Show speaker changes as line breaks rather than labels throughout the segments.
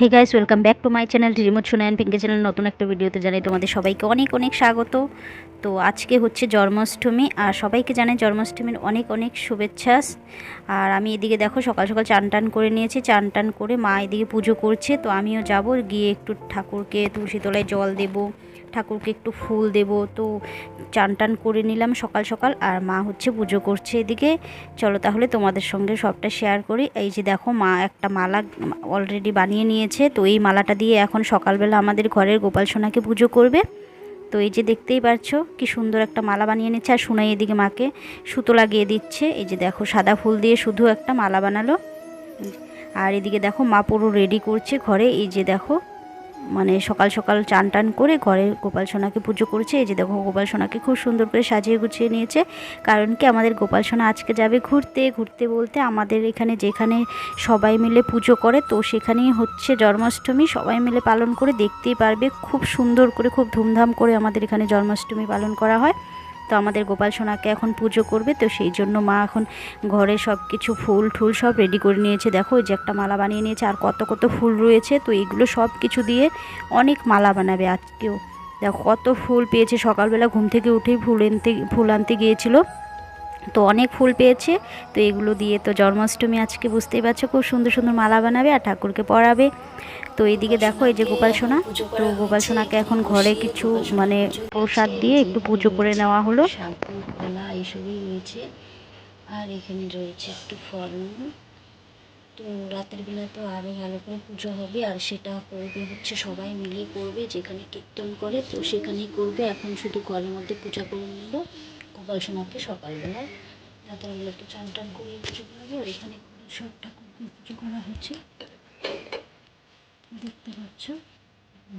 Hey guys welcome back to my channel remote সুনায়ন পিঙ্কে channel নতুন একটা ভিডিওতে জানাই তোমাদের সবাইকে অনেক অনেক স্বাগত। তো আজকে হচ্ছে জন্মাষ্টমী, আর সবাইকে জানাই জন্মাষ্টমীর অনেক অনেক শুভেচ্ছা। আর আমি এদিকে দেখো, সকাল সকাল চান টান করে নিয়েছি, চান টান করে মা এদিকে পুজো করছে, তো আমিও যাব, গিয়ে একটু ঠাকুরকে তুলসী তলায় জল দেবো। ঠাকুরকে একটু ফুল দেব। তো চান টান করে নিলাম সকাল সকাল, আর মা হচ্ছে পুজো করছে এদিকে। চলো তাহলে তোমাদের সঙ্গে সবটা শেয়ার করি। এই যে দেখো, মা একটা মালা অলরেডি বানিয়ে নিয়েছে। তো এই মালাটা দিয়ে এখন সকালবেলা আমাদের ঘরের গোপাল সোনাকে পুজো করবে। তো এই যে দেখতেই পারছ, কি সুন্দর একটা মালা বানিয়ে নিচ্ছে। আর সোনাই এদিকে মাকে সুতো লাগিয়ে দিচ্ছে। এই যে দেখো, সাদা ফুল দিয়ে শুধু একটা মালা বানালো। আর এদিকে দেখো, মা পুরো রেডি করছে ঘরে। এই যে দেখো মানে সকাল সকাল চান টান করে ঘরে গোপাল সোনাকে পুজো করছে। এই যে দেখো, গোপাল সোনাকে খুব সুন্দর করে সাজিয়ে গুছিয়ে নিয়েছে। কারণ কি, আমাদের গোপাল সোনা আজকে যাবে ঘুরতে। ঘুরতে বলতে আমাদের এখানে যেখানে সবাই মিলে পুজো করে, তো সেখানেই হচ্ছে জন্মাষ্টমী। সবাই মিলে পালন করে দেখতেই পারবে। খুব সুন্দর করে, খুব ধুমধাম করে আমাদের এখানে জন্মাষ্টমী পালন করা হয়। তো আমাদের গোপাল সোনাকে এখন পুজো করবে, তো সেই জন্য মা এখন ঘরে সব কিছু ফুল ঠুল সব রেডি করে নিয়েছে। দেখো যে একটা মালা বানিয়ে নিয়েছে, আর কত কত ফুল রয়েছে, তো এইগুলো সব কিছু দিয়ে অনেক মালা বানাবে আজকেও। দেখো কত ফুল পেয়েছে, সকালবেলা ঘুম থেকে উঠেই ফুল আনতে ফুল আনতে গিয়েছিল। তো অনেক ফুল পেয়েছে। তো এগুলো দিয়ে তো জন্মাষ্টমী আজকে বুঝতেই পারছ, খুব সুন্দর সুন্দর মালা বানাবে আর ঠাকুরকে পরাবে তো এইদিকে দেখো এই যে গোপাল সোনা, তো গোপাল সোনাকে এখন ঘরে কিছু মানে প্রসাদ দিয়ে একটু পুজো করে নেওয়া হলো। এইসবই রয়েছে আর এখানে রয়েছে একটু ফল। তো রাতের বেলা তো আরও ভালো করে পুজো হবে আর সেটা করবে হচ্ছে সবাই মিলে করবে, যেখানে কীর্তন করে তো সেখানেই করবে। এখন শুধু ঘরের মধ্যে পূজা করে নিল। সোনাকে সকালবেলায় রাতের বেলা একটু চান টান করে পুজো করবে আর এখানে সব ঠাকুরকে পুজো করা হচ্ছে দেখতে পাচ্ছ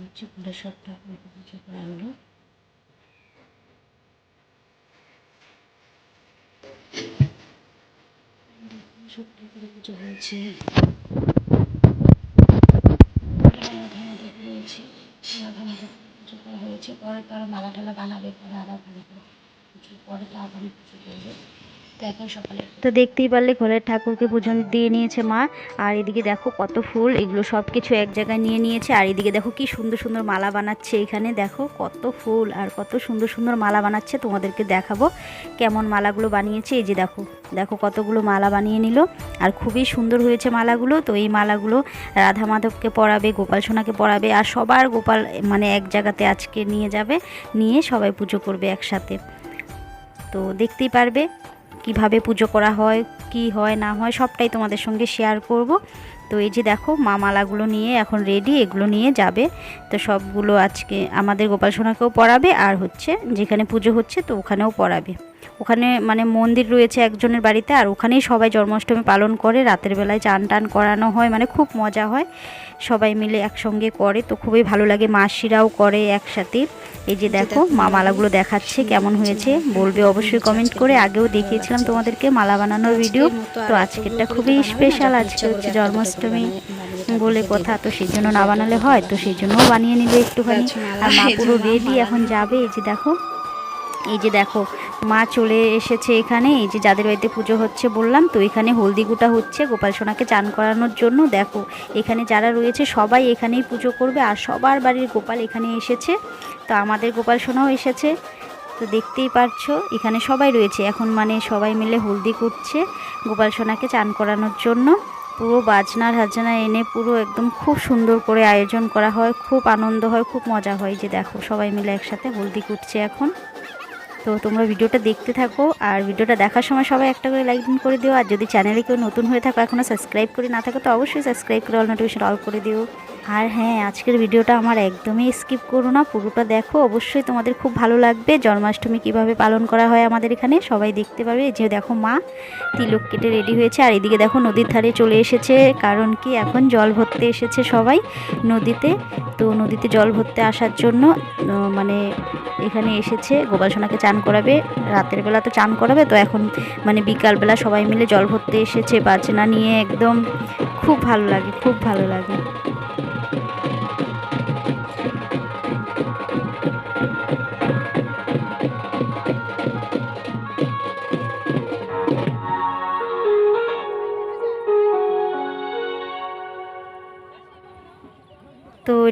হচ্ছে সব ঠাকুরকে পুজো করা হলো। সব ঠাকুরের পুজো হয়েছে। করা হয়েছে। পরে তারা মালা টালা বানাবে, পরে আবার ভালো করে তো দেখতেই পারলে ঘরের ঠাকুরকে পুজো দিয়ে নিয়েছে মা। আর এদিকে দেখো কত ফুল, এগুলো সব কিছু এক জায়গায় নিয়ে নিয়েছে। আর এদিকে দেখো কি সুন্দর সুন্দর মালা বানাচ্ছে এখানে। দেখো কত ফুল আর কত সুন্দর সুন্দর মালা বানাচ্ছে। তোমাদেরকে দেখাবো কেমন মালাগুলো বানিয়েছে। এই যে দেখো দেখো কতগুলো মালা বানিয়ে নিল। আর খুবই সুন্দর হয়েছে মালাগুলো। তো এই মালাগুলো রাধা মাধবকে পরাবে, গোপাল সোনাকে পরাবে। আর সবার গোপাল মানে এক জায়গাতে আজকে নিয়ে যাবে, নিয়ে সবাই পুজো করবে একসাথে। তো দেখতেই পারবে কীভাবে পুজো করা হয়, কি হয়, না হয়, সবটাই তোমাদের সঙ্গে শেয়ার করব। তো এই যে দেখো, মা মালাগুলো নিয়ে এখন রেডি এগুলো নিয়ে যাবে। তো সবগুলো আজকে আমাদের গোপাল সোনাকেও পড়াবে, আর হচ্ছে যেখানে পুজো হচ্ছে তো ওখানেও পড়াবে। ওখানে মানে মন্দির রয়েছে একজনের বাড়িতে আর ওখানেই সবাই জন্মাষ্টমী পালন করে। রাতের বেলায় চান টান করানো হয় মানে খুব মজা হয়। সবাই মিলে একসঙ্গে করে, তো খুবই ভালো লাগে। মাসিরাও করে একসাথে। এই যে দেখো, মা মালাগুলো দেখাচ্ছে, কেমন হয়েছে বলবে অবশ্যই কমেন্ট করে। আগেও দেখিয়েছিলাম তোমাদেরকে মালা বানানোর ভিডিও তো আজকেরটা খুবই স্পেশাল আজকে হচ্ছে জন্মাষ্টমী বলে কথা, তো সেই জন্য না বানালে হয়, তো সেই জন্যও বানিয়ে নিলে একটুখানি। আর মা পুরো রেডি এখন যাবে। এই যে দেখো, এই যে দেখো মা চলে এসেছে এখানে, এই যে যাদের বাড়িতে পুজো হচ্ছে বললাম, তো এখানে হলদি গুটা হচ্ছে, গোপাল সোনাকে চান করানোর জন্য। দেখো, এখানে যারা রয়েছে সবাই এখানেই পুজো করবে, আর সবার বাড়ির গোপাল এখানে এসেছে। তো আমাদের গোপাল সোনাও এসেছে। তো দেখতেই পারছ, এখানে সবাই রয়েছে। এখন মানে সবাই মিলে হলদি কুটছে, গোপাল সোনাকে চান করানোর জন্য। পুরো বাজনা হাজনা এনে পুরো একদম খুব সুন্দর করে আয়োজন করা হয়, খুব আনন্দ হয়, খুব মজা হয়। যে দেখো, সবাই মিলে একসাথে হলদি কুটছে এখন। তো তোমরা ভিডিওটা দেখতে থাকো আর ভিডিওটা দেখার সময় সবাই একটা করে লাইক করে দিও। আর যদি চ্যানেলে কেউ নতুন হয়ে থাকো এখনও সাবস্ক্রাইব করে না থাকো, তো অবশ্যই সাবস্ক্রাইব করে অল নোটিফিকেশন অল করে দিও। আর হ্যাঁ আজকের ভিডিওটা আমার একদমই স্কিপ করো না। পুরোটা দেখো। অবশ্যই তোমাদের খুব ভালো লাগবে। জন্মাষ্টমী কীভাবে পালন করা হয় আমাদের এখানে, সবাই দেখতে পারবে যে দেখো মা, তিলক কেটে রেডি হয়েছে। আর এদিকে দেখো নদীর ধারে চলে এসেছে। কারণ কি, এখন জল ভরতে এসেছে সবাই নদীতে। তো নদীতে জল ভরতে আসার জন্য মানে এখানে এসেছে। গোপাল সোনাকে চান করাবে। রাতের বেলা তো চান করাবে। তো এখন মানে বিকালবেলা সবাই মিলে জল ভরতে এসেছে। বাজনা নিয়ে একদম খুব ভালো লাগে, খুব ভালো লাগে।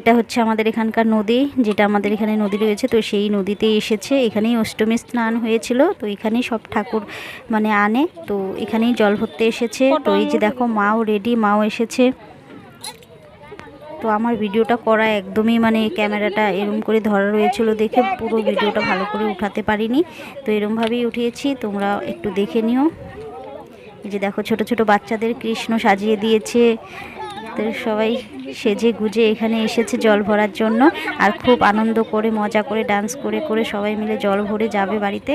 এটা হচ্ছে আমাদের এখানকার নদী, যেটা আমাদের এখানে নদী রয়েছে। তো সেই নদীতে এসেছে। এখানেই অষ্টমী স্নান হয়েছিল। তো এখানেই সব ঠাকুর মানে আনে। তো এখানেই জল ভরতে এসেছে। তো এই যে দেখো, মাও রেডি মাও এসেছে। তো আমার ভিডিওটা করা একদমই মানে ক্যামেরাটা এরম করে ধরা রয়েছিল দেখে পুরো ভিডিওটা ভালো করে উঠাতে পারিনি। তো এরমভাবেই উঠিয়েছি। তোমরা একটু দেখে নিও। এই যে দেখো, ছোট ছোট বাচ্চাদের কৃষ্ণ সাজিয়ে দিয়েছে। তো সবাই সেজে গুজে এখানে এসেছে জল ভরার জন্য আর খুব আনন্দ করে, মজা করে ডান্স করে করে সবাই মিলে জল ভরে যাবে বাড়িতে।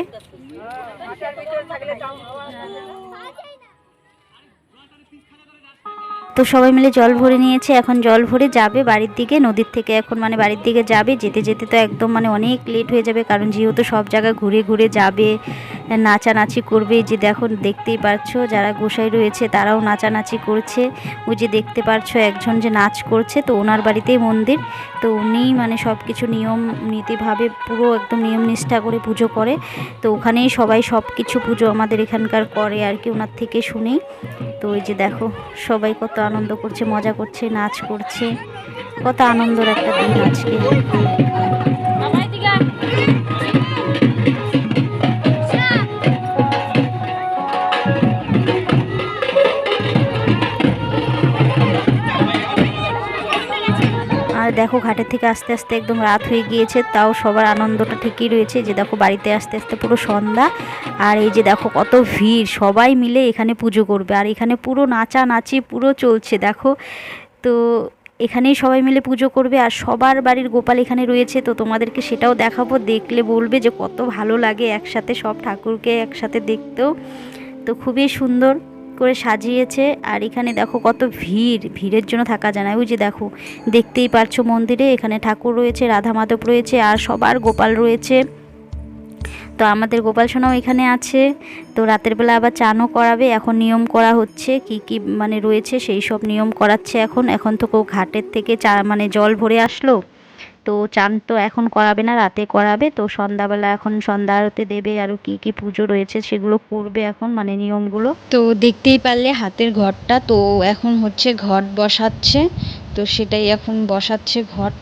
তো সবাই মিলে জল ভরে নিয়েছে, এখন জল ভরে যাবে বাড়ির দিকে, নদীর থেকে এখন মানে বাড়ির দিকে যাবে, যেতে যেতে তো একদম মানে অনেক লেট হয়ে যাবে, কারণ যেহেতু সব জায়গায় ঘুরে ঘুরে যাবে নাচানাচি করবে। যে দেখো, দেখতেই পারছ যারা গোসাই রয়েছে তারাও নাচানাচি করছে। ওই যে দেখতে পারছ একজন যে নাচ করছে, তো ওনার বাড়িতেই মন্দির। তো উনি মানে সব কিছু নিয়ম নীতিভাবে পুরো একদম নিয়ম নিষ্ঠা করে পুজো করে। তো ওখানেই সবাই সব কিছু পুজো আমাদের এখানকার করে আর কি, ওনার থেকে শুনেই। তো ওই যে দেখো, সবাই কত আনন্দ করছে, মজা করছে, নাচ করছে। কত আনন্দের একটা দিন আজকে। দেখো ঘাটের থেকে আস্তে আস্তে একদম রাত হয়ে গিয়েছে, তাও সবার আনন্দটা ঠিকই রয়েছে। যে দেখো বাড়িতে আস্তে আস্তে পুরো সন্ধ্যা, আর এই যে দেখো কত ভিড়, সবাই মিলে এখানে পুজো করবে। আর এখানে পুরো নাচা নাচি পুরো চলছে, দেখো। তো এখানেই সবাই মিলে পুজো করবে, আর সবার বাড়ির গোপাল এখানে রয়েছে, তো তোমাদেরকে সেটাও দেখাবো। দেখলে বলবে যে কত ভালো লাগে একসাথে সব ঠাকুরকে একসাথে দেখতেও। তো খুবই সুন্দর। করে সাজিয়েছে। আর এখানে দেখো কত ভিড়, ভিড়ের জন্য থাকা যায় না। ওই যে দেখো, দেখতেই পারছ মন্দিরে, এখানে ঠাকুর রয়েছে, রাধা মাধব রয়েছে, আর সবার গোপাল রয়েছে। তো আমাদের গোপাল সোনাও এখানে আছে। তো রাতের বেলা আবার চানও করাবে। এখন নিয়ম করা হচ্ছে কি কি মানে রয়েছে, সেই সব নিয়ম করাচ্ছে এখন। এখন তো কেউ ঘাটের থেকে চা মানে জল ভরে আসলো। তো চান তো এখন করাবে না, রাতে করাবে। তো সন্ধ্যাবেলা এখন সন্ধ্যা আরতি দেবে আরও কি কি পুজো রয়েছে সেগুলো করবে এখন মানে নিয়মগুলো।
তো দেখতেই পারলে হাতের ঘরটা, তো এখন হচ্ছে ঘট বসাচ্ছে। তো সেটাই এখন বসাচ্ছে ঘট।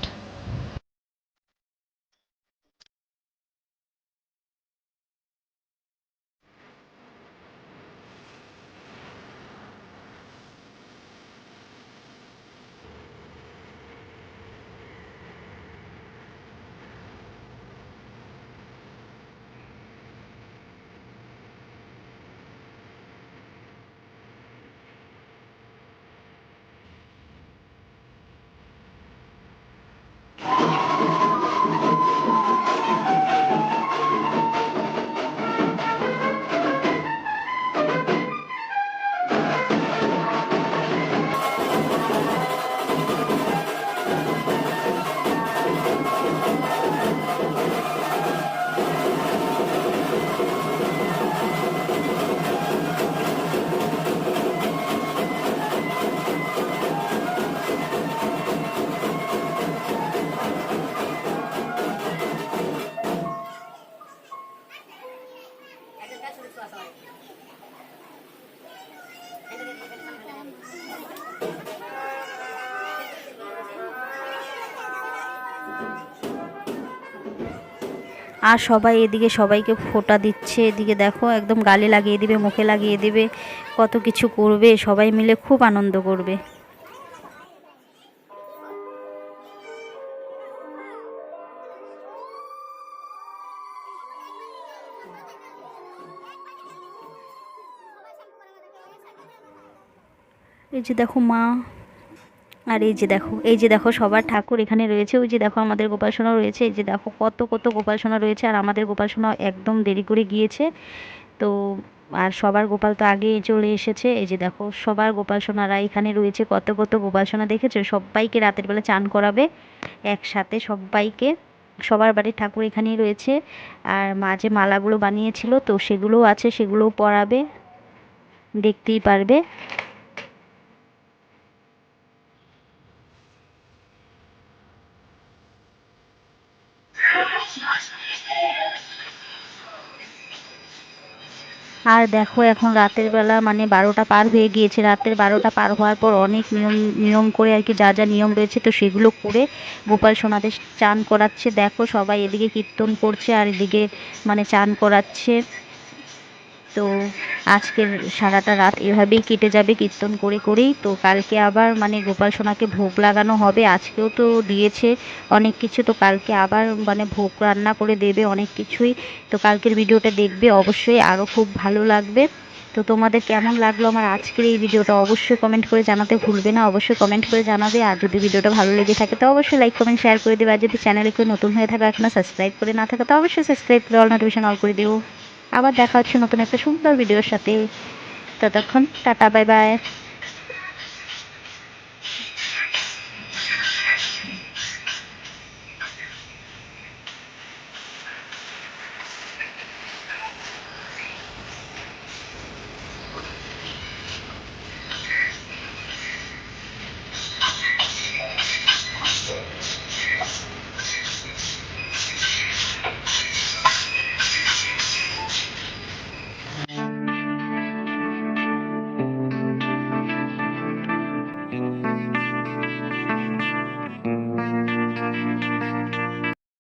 আর সবাই এদিকে সবাইকে ফোঁটা দিচ্ছে, এদিকে দেখো একদম গালে লাগিয়ে দিবে, মুখে লাগিয়ে দিবে, কত কিছু করবে, সবাই মিলে খুব আনন্দ করবে। এই যে দেখো মা আর এই যে দেখো, এই যে দেখো সবার ঠাকুর এখানে রয়েছে, ওই যে দেখো আমাদের গোপাল সোনা রয়েছে, এই যে দেখো কত কত গোপাল সোনা রয়েছে, আর আমাদের গোপাল সোনা একদম দেরি করে গিয়েছে। তো আর সবার গোপাল তো আগে চলে এসেছে, এই যে দেখো সবার গোপাল সোনারা এখানে রয়েছে, কত কত গোপাল সোনা দেখেছ? সবাইকে রাতের বেলা চান করাবে, একসাথে সবাইকে, সবার বাড়ির ঠাকুর এখানেই রয়েছে। আর মা যে মালাগুলো বানিয়েছিল, তো সেগুলোও আছে, সেগুলোও পরাবে, দেখতেই পারবে। আর দেখো এখন রাতের বেলা মানে বারোটা পার হয়ে গিয়েছে। রাতের বারোটা পার হওয়ার পর অনেক নিয়ম নিয়ম করে আর কি যা যা নিয়ম রয়েছে তো সেগুলো করে গোপাল সোনাদের চান করাচ্ছে। দেখো সবাই এদিকে কীর্তন করছে আর এদিকে মানে চান করাচ্ছে। তো আজকের সারাটা রাত এভাবেই কেটে যাবে কীর্তন করে করেই। তো কালকে আবার মানে গোপাল সোনাকে ভোগ লাগানো হবে। আজকেও তো দিয়েছে অনেক কিছু। তো কালকে আবার মানে ভোগ রান্না করে দেবে অনেক কিছুই। তো কালকের ভিডিওটা দেখবে অবশ্যই। আরও খুব ভালো লাগবে। তো তোমাদের কেমন লাগল আমার আজকের এই ভিডিওটা অবশ্যই কমেন্ট করে জানাতে ভুলবে না। অবশ্যই কমেন্ট করে জানাবে। আর যদি ভিডিওটা ভালো লেগে থাকে, তো অবশ্যই লাইক কমেন্ট শেয়ার করে দেবে। আর যদি চ্যানেলে কেউ নতুন হয়ে থাকে এখনও সাবস্ক্রাইব করে না থাকে, তো অবশ্যই সাবস্ক্রাইব করে অল নোটিফিকেশন অল করে দিও। আবার দেখা হচ্ছে নতুন একটা সুন্দর ভিডিওর সাথে। ততক্ষণ টাটা বাই বাই